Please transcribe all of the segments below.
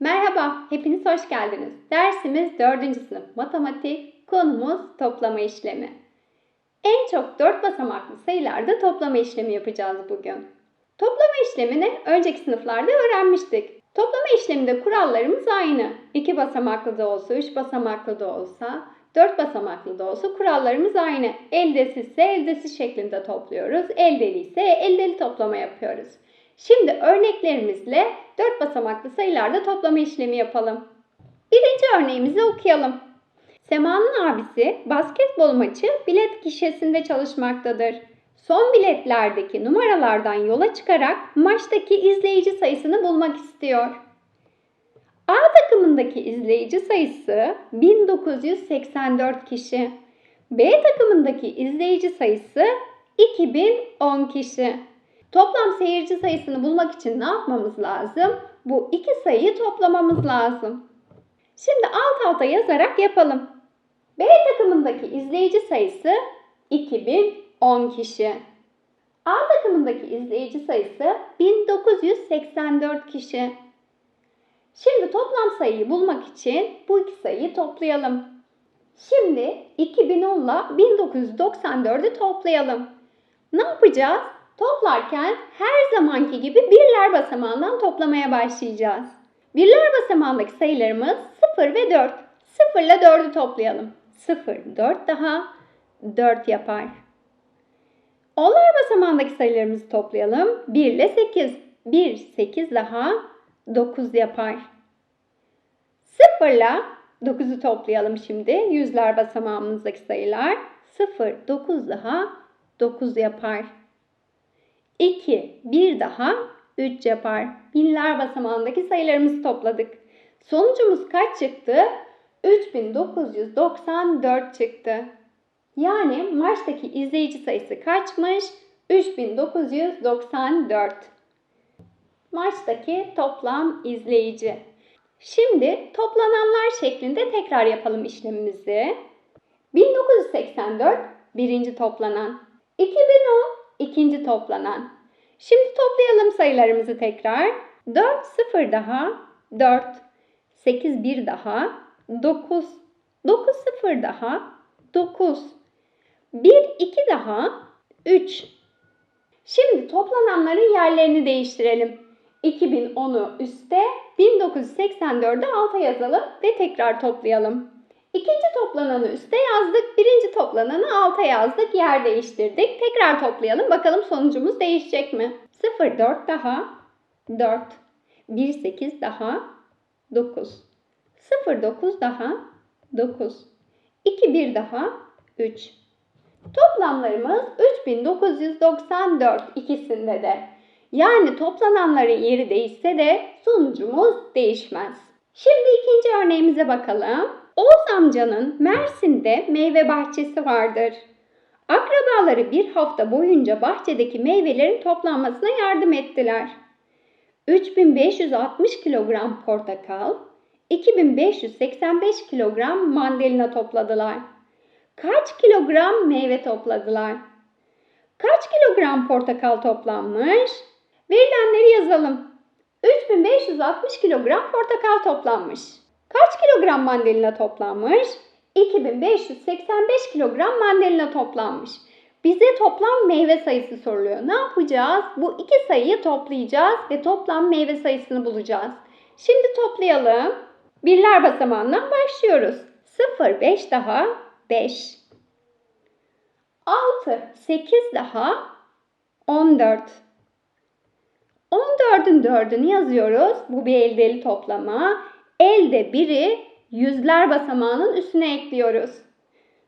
Merhaba, hepiniz hoş geldiniz. Dersimiz 4. sınıf matematik, konumuz toplama işlemi. En çok 4 basamaklı sayılarda toplama işlemi yapacağız bugün. Toplama işlemini önceki sınıflarda öğrenmiştik. Toplama işleminde kurallarımız aynı. 2 basamaklı da olsa, 3 basamaklı da olsa, 4 basamaklı da olsa kurallarımız aynı. Eldesizse eldesiz şeklinde topluyoruz. Eldeli ise eldeli toplama yapıyoruz. Şimdi örneklerimizle 4 basamaklı sayılarda toplama işlemi yapalım. Birinci örneğimizi okuyalım. Sema'nın abisi basketbol maçı bilet gişesinde çalışmaktadır. Son biletlerdeki numaralardan yola çıkarak maçtaki izleyici sayısını bulmak istiyor. A takımındaki izleyici sayısı 1984 kişi. B takımındaki izleyici sayısı 2010 kişi. Toplam seyirci sayısını bulmak için ne yapmamız lazım? Bu iki sayıyı toplamamız lazım. Şimdi alt alta yazarak yapalım. B takımındaki izleyici sayısı 2010 kişi. A takımındaki izleyici sayısı 1984 kişi. Şimdi toplam sayıyı bulmak için bu iki sayıyı toplayalım. Şimdi 2010 ile 1994'ü toplayalım. Ne yapacağız? Toplarken her zamanki gibi birler basamağından toplamaya başlayacağız. Birler basamağındaki sayılarımız 0 ve 4. 0 ile 4'ü toplayalım. 0, 4 daha 4 yapar. Onlar basamağındaki sayılarımızı toplayalım. 1 ile 8. 1, 8 daha 9 yapar. 0 ile 9'u toplayalım şimdi. Yüzler basamağımızdaki sayılar. 0, 9 daha 9 yapar. 2, 1 daha 3 yapar. Binler basamağındaki sayılarımızı topladık. Sonucumuz kaç çıktı? 3994 çıktı. Yani maçtaki izleyici sayısı kaçmış? 3994. Maçtaki toplam izleyici. Şimdi toplananlar şeklinde tekrar yapalım işlemimizi. 1984 birinci toplanan. 2010 ikinci toplanan. Şimdi toplayalım sayılarımızı tekrar. 4 0 daha 4. 8 1 daha 9. 9 0 daha 9. 1 2 daha 3. Şimdi toplananların yerlerini değiştirelim. 2010'u üste, 1984'ü alta yazalım ve tekrar toplayalım. İkinci toplananı üste yazdık, birinci toplananı alta yazdık, yer değiştirdik. Tekrar toplayalım, bakalım sonucumuz değişecek mi? 0, 4 daha 4, 1, 8 daha 9, 0, 9 daha 9, 2, 1 daha 3. Toplamlarımız 3994 ikisinde de. Yani toplananların yeri değişse de sonucumuz değişmez. Şimdi ikinci örneğimize bakalım. Oğuz amcanın Mersin'de meyve bahçesi vardır. Akrabaları bir hafta boyunca bahçedeki meyvelerin toplanmasına yardım ettiler. 3560 kilogram portakal, 2585 kilogram mandalina topladılar. Kaç kilogram meyve topladılar? Kaç kilogram portakal toplanmış? Verilenleri yazalım. 3560 kilogram portakal toplanmış. Kaç kilogram mandalina toplanmış? 2585 kilogram mandalina toplanmış. Bize toplam meyve sayısı soruluyor. Ne yapacağız? Bu iki sayıyı toplayacağız ve toplam meyve sayısını bulacağız. Şimdi toplayalım. Birler basamağından başlıyoruz. 0, 5 daha 5. 6, 8 daha 14. 14'ün 4'ünü yazıyoruz. Bu bir eldeli toplama. Elde biri yüzler basamağının üstüne ekliyoruz.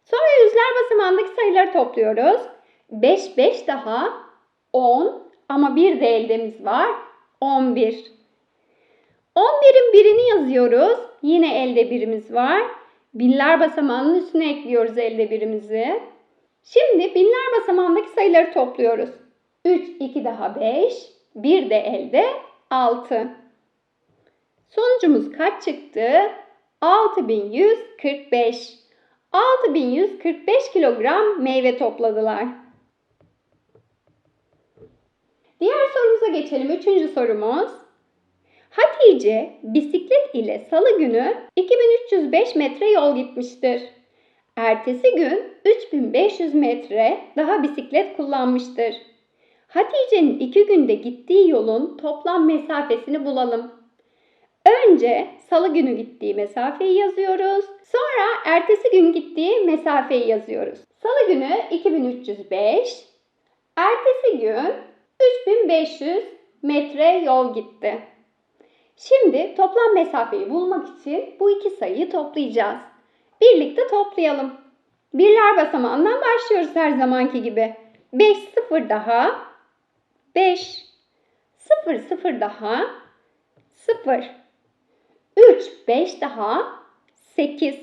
Sonra yüzler basamağındaki sayıları topluyoruz. 5, 5 daha 10 ama bir de eldemiz var. 11. 11'in birini yazıyoruz. Yine elde birimiz var. Binler basamağının üstüne ekliyoruz elde birimizi. Şimdi binler basamağındaki sayıları topluyoruz. 3, 2 daha 5, 1 de elde 6. Sonucumuz kaç çıktı? 6145. 6145 kilogram meyve topladılar. Diğer sorumuza geçelim. Üçüncü sorumuz. Hatice bisiklet ile salı günü 2305 metre yol gitmiştir. Ertesi gün 3500 metre daha bisiklet kullanmıştır. Hatice'nin iki günde gittiği yolun toplam mesafesini bulalım. Önce salı günü gittiği mesafeyi yazıyoruz. Sonra ertesi gün gittiği mesafeyi yazıyoruz. Salı günü 2305, ertesi gün 3500 metre yol gitti. Şimdi toplam mesafeyi bulmak için bu iki sayıyı toplayacağız. Birlikte toplayalım. Birler basamağından başlıyoruz her zamanki gibi. 5 0 daha 5 0 0 daha 0 3 5 daha 8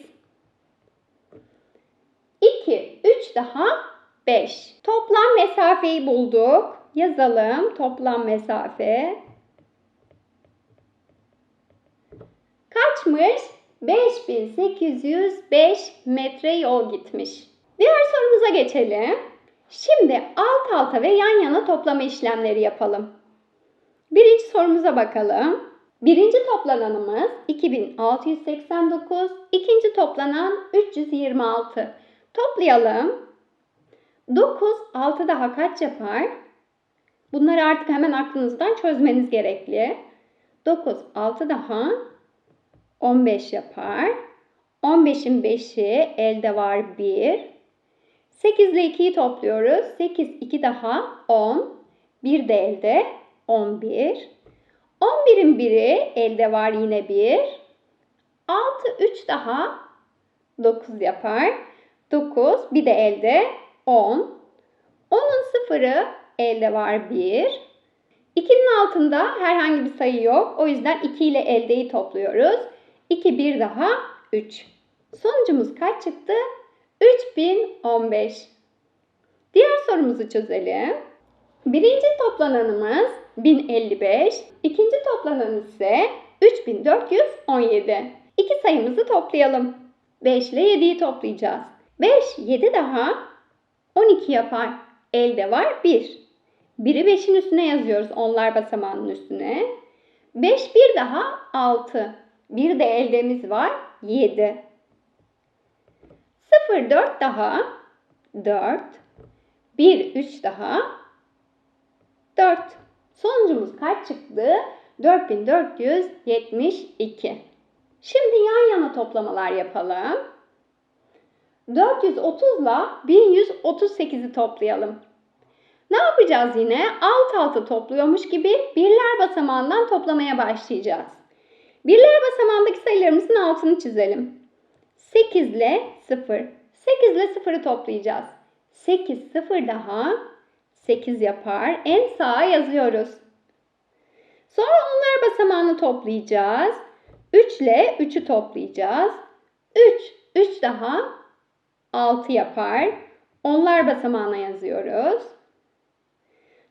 2 3 daha 5 Toplam mesafeyi bulduk. Yazalım toplam mesafe. Kaçmış? 5805 metre yol gitmiş. Diğer sorumuza geçelim. Şimdi alt alta ve yan yana toplama işlemleri yapalım. Birinci sorumuza bakalım. Birinci toplananımız 2689, ikinci toplanan 326. Toplayalım. 9, 6 daha kaç yapar? Bunları artık hemen aklınızdan çözmeniz gerekli. 9, 6 daha 15 yapar. 15'in 5'i elde var 1. 8 ile 2'yi topluyoruz. 8, 2 daha 10. 1 de elde 11. 11'in 1'i elde var yine 1. 6, 3 daha 9 yapar. 9, bir de elde 10. 10'un sıfırı elde var 1. 2'nin altında herhangi bir sayı yok. O yüzden 2 ile eldeyi topluyoruz. 2 bir daha 3. Sonucumuz kaç çıktı? 3015. Diğer sorumuzu çözelim. Birinci toplananımız 1055, ikinci toplanan ise 3417. İki sayımızı toplayalım. 5 ile 7'yi toplayacağız. 5, 7 daha 12 yapar. Elde var 1. 1'i 5'in üstüne yazıyoruz onlar basamağının üstüne. 5, 1 daha 6. Bir de eldemiz var 7. 0, 4 daha 4. 1, 3 daha 4. Sonucumuz kaç çıktı? 4472. Şimdi yan yana toplamalar yapalım. 430 ile 1138'i toplayalım. Ne yapacağız yine? Alt alta topluyormuş gibi birler basamağından toplamaya başlayacağız. Birler basamağındaki sayılarımızın altını çizelim. 8 ile 0. 8 ile 0'ı toplayacağız. 8, 0 daha 8 yapar. En sağa yazıyoruz. Sonra onlar basamağını toplayacağız. 3 ile 3'ü toplayacağız. 3, 3 daha 6 yapar. Onlar basamağına yazıyoruz.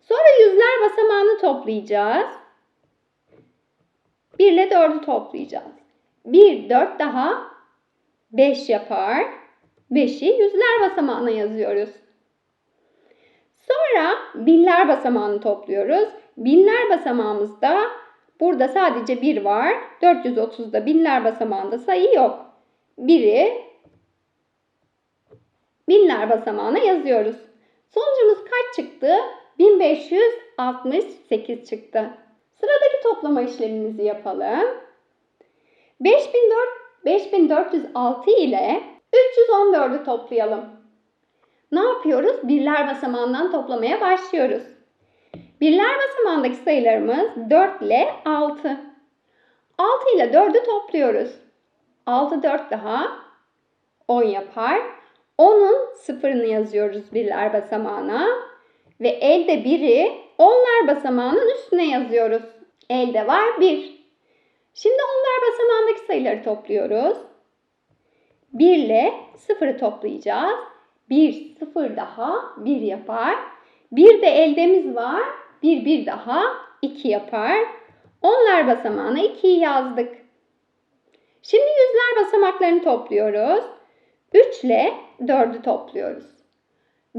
Sonra yüzler basamağını toplayacağız. 1 ile 4'ü toplayacağız. 1, 4 daha 5 yapar. 5'i yüzler basamağına yazıyoruz. Sonra binler basamağını topluyoruz. Binler basamağımızda burada sadece 1 var. 430'da binler basamağında sayı yok. 1'i binler basamağına yazıyoruz. Sonucumuz kaç çıktı? 1568 çıktı. Sıradaki toplama işlemimizi yapalım. 5004, 5406 ile 314'ü toplayalım. Ne yapıyoruz? Birler basamağından toplamaya başlıyoruz. Birler basamağındaki sayılarımız 4 ile 6. 6 ile 4'ü topluyoruz. 6 4 daha 10 yapar. 10'un sıfırını yazıyoruz birler basamağına. Ve elde 1'i onlar basamağının üstüne yazıyoruz. Elde var 1. Şimdi onlar basamağındaki sayıları topluyoruz. 1 ile 0'ı toplayacağız. 1, 0 daha 1 yapar. 1 de eldemiz var. 1, 1 daha 2 yapar. Onlar basamağına 2'yi yazdık. Şimdi yüzler basamaklarını topluyoruz. 3 ile 4'ü topluyoruz.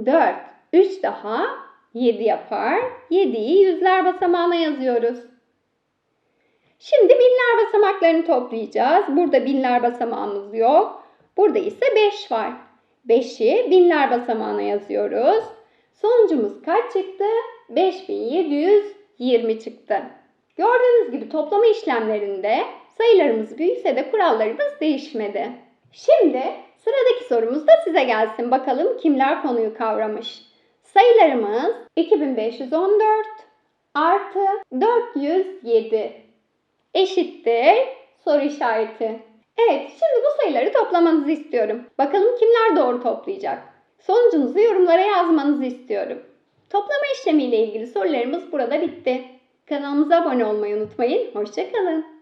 4, 3 daha 7 yapar. 7'yi yüzler basamağına yazıyoruz. Şimdi binler basamaklarını toplayacağız. Burada binler basamağımız yok. Burada ise 5 var. 5'i binler basamağına yazıyoruz. Sonucumuz kaç çıktı? 5720 çıktı. Gördüğünüz gibi toplama işlemlerinde sayılarımız büyüse de kurallarımız değişmedi. Şimdi sıradaki sorumuz da size gelsin. Bakalım kimler konuyu kavramış. Sayılarımız 2514 artı 407 eşittir soru işareti. Evet, şimdi bu sayıları toplamanızı istiyorum. Bakalım kimler doğru toplayacak? Sonucunuzu yorumlara yazmanızı istiyorum. Toplama işlemiyle ilgili sorularımız burada bitti. Kanalımıza abone olmayı unutmayın. Hoşçakalın.